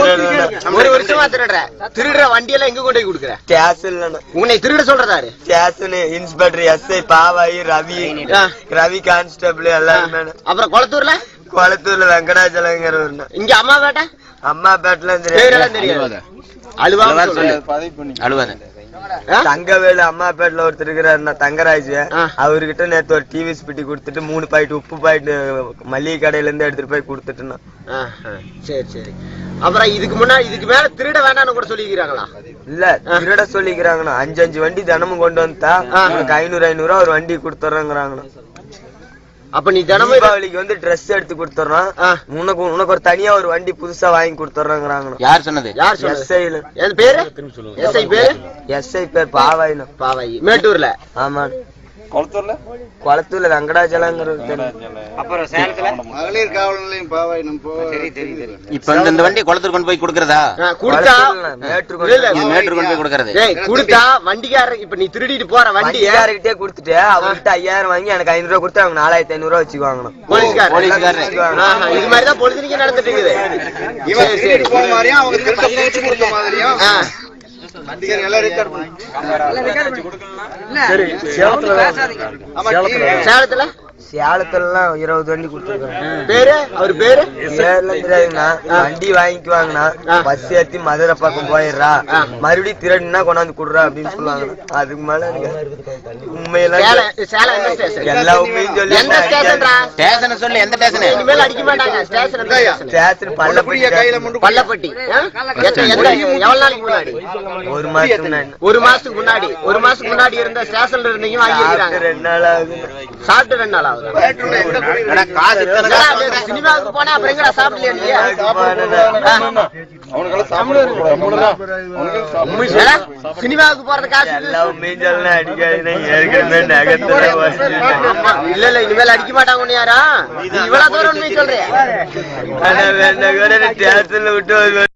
ஒரு வருஷமா திருடுற. திருடுற வண்டியெல்லாம் எங்க கொண்டு போய் கொடுக்குற? ஸ்டேஷன்ல உன்னை திருட சொல்றதாரு station inspector SI Pavayi Ravi. Ravi constable எல்லாருமே. அப்புறம் குளத்தூர்ல? குளத்தூர்ல வெங்கடாச்சலங்கிறவர் இங்க அம்மா பேட்டை? அம்மா பேட்ல பேரெல்லாம் தெரியாது. அழுவாத. தங்கவேலு அம்மா பேட்ல ஒருத்தர் இருக்கிறாருன்னா தங்கராஜ். அவர்கிட்ட நேத்து ஒரு டிவி ஸ்பிட்டி கொடுத்துட்டு மூணு பாக்கெட் உப்பு பாக்கெட் மளிகை கடையில இருந்து எடுத்துட்டு போய் கொடுத்துட்டுனா சரி சரி. அப்புறம் இதுக்கு முன்னாடி இதுக்கு மேல திருட வேண்டாம்னு கூட சொல்லிக்கிறாங்களா இல்ல திருட சொல்லிக்கிறாங்கண்ணா. அஞ்சு அஞ்சு வண்டி தினமும் கொண்டு வந்தா. உனக்கு ஐநூறு ஐநூறு ரூபா ஒரு வண்டி கொடுத்துட்றாங்கண்ணா அப்ப நீ தினமும் தீபாவளிக்கு வந்து ட்ரெஸ் எடுத்து கொடுத்துட்றான் ஆ. உனக்கு உனக்கு ஒரு தனியா ஒரு வண்டி புதுசா வாங்கி கொடுத்துட்றாங்கண்ணா யார் சொன்னது? யார் சொன்னது? என் பேரு? எஸ்ஐ பேரு? எஸ்ஐ பேர் பாவாயினா பாவாயி. மேட்டூர்ல? ஆமா குளத்தூர்ல? வெங்கடாச்சலங்கிற அப்புறம் சேலத்துல? மகளிர் காவல் நிலையம் பாவாய் நம்ம இப்ப இந்த இந்த வண்டி குளத்தூர் கொண்டு போய் கொடுக்கறதா? கொடுத்தா மேட்டூர் கொண்டு போய் கொடுக்கறது. கொடுத்தா வண்டிக்காரர் இப்ப நீ திருடிட்டு போற வண்டிய வண்டிக்காரர்கிட்டே கொடுத்துட்டு அவர்கிட்ட ஐயாயிரம் வாங்கி எனக்கு ஐநூறு ரூபா கொடுத்து அவங்க நாலாயிரத்தி ஐநூறு ரூபா போலீஸ்காரர். ஆஹா, இது மாதிரிதான் பொழுதுனிக்க நடந்துட்டு இருக்குது. இவன் சரி, சரி. திருடிட்டு போன மாதிரியும் அவங்க திருட்ட பிடிச்சு கொடுத்த மாதிரியும் சேலத்துல சேலத்துல? எல்லாம் இருபது வண்டி கொடுத்துருக்காங்க. பேரு? அவர் பேரு? தெரியாதுங்கண்ணா வண்டி வாங்கிக்குவாங்கண்ணா. பஸ் ஏத்தி மதுரை பக்கம் போயிடுறா. மறுபடியும் திருடுனா கொண்டாந்து குடுறா அப்படின்னு சொல்லுவாங்க. அதுக்கு மேல ஸ்டேஷன் எல்லா உண்மையும் சொல்லி ஸ்டேஷனை சொல்லு எந்த ஸ்டேஷன் இனிமேல் அடிக்க மாட்டாங்க. ஸ்டேஷன் ஸ்டேஷன் பள்ளப்பட்டி கையில பள்ளப்பட்டி. எவ்வளவு நாளைக்கு முன்னாடி? ஒரு மாசத்துக்கு முன்னாடி. ஒரு மாசத்துக்கு முன்னாடி. ஒரு மாசத்துக்கு முன்னாடி இருந்த ஸ்டேஷன்ல இருந்தீங்க வாங்கி ரெண்டு நாள் சாப்பிட்டு ரெண்டு நாள்? சினிமாவுக்கு போனா அப்புறம் எங்கடா சாப்பிடலையா நீ? சினிமாவுக்கு போறது காசு எல்லா உண்மையும் சொல்லணும் அடிக்காதுன்னா ஏற்கனவே நகத்துல ஆமா, இல்ல இல்ல இனிமேல் அடிக்க மாட்டாங்க உன்னை யாரா நீ இவ்வளவு தூரம் உண்மை சொல்றியா? ஆனா வேண்டாம் கூட ஸ்டேஷன்ல விட்டு ஒரு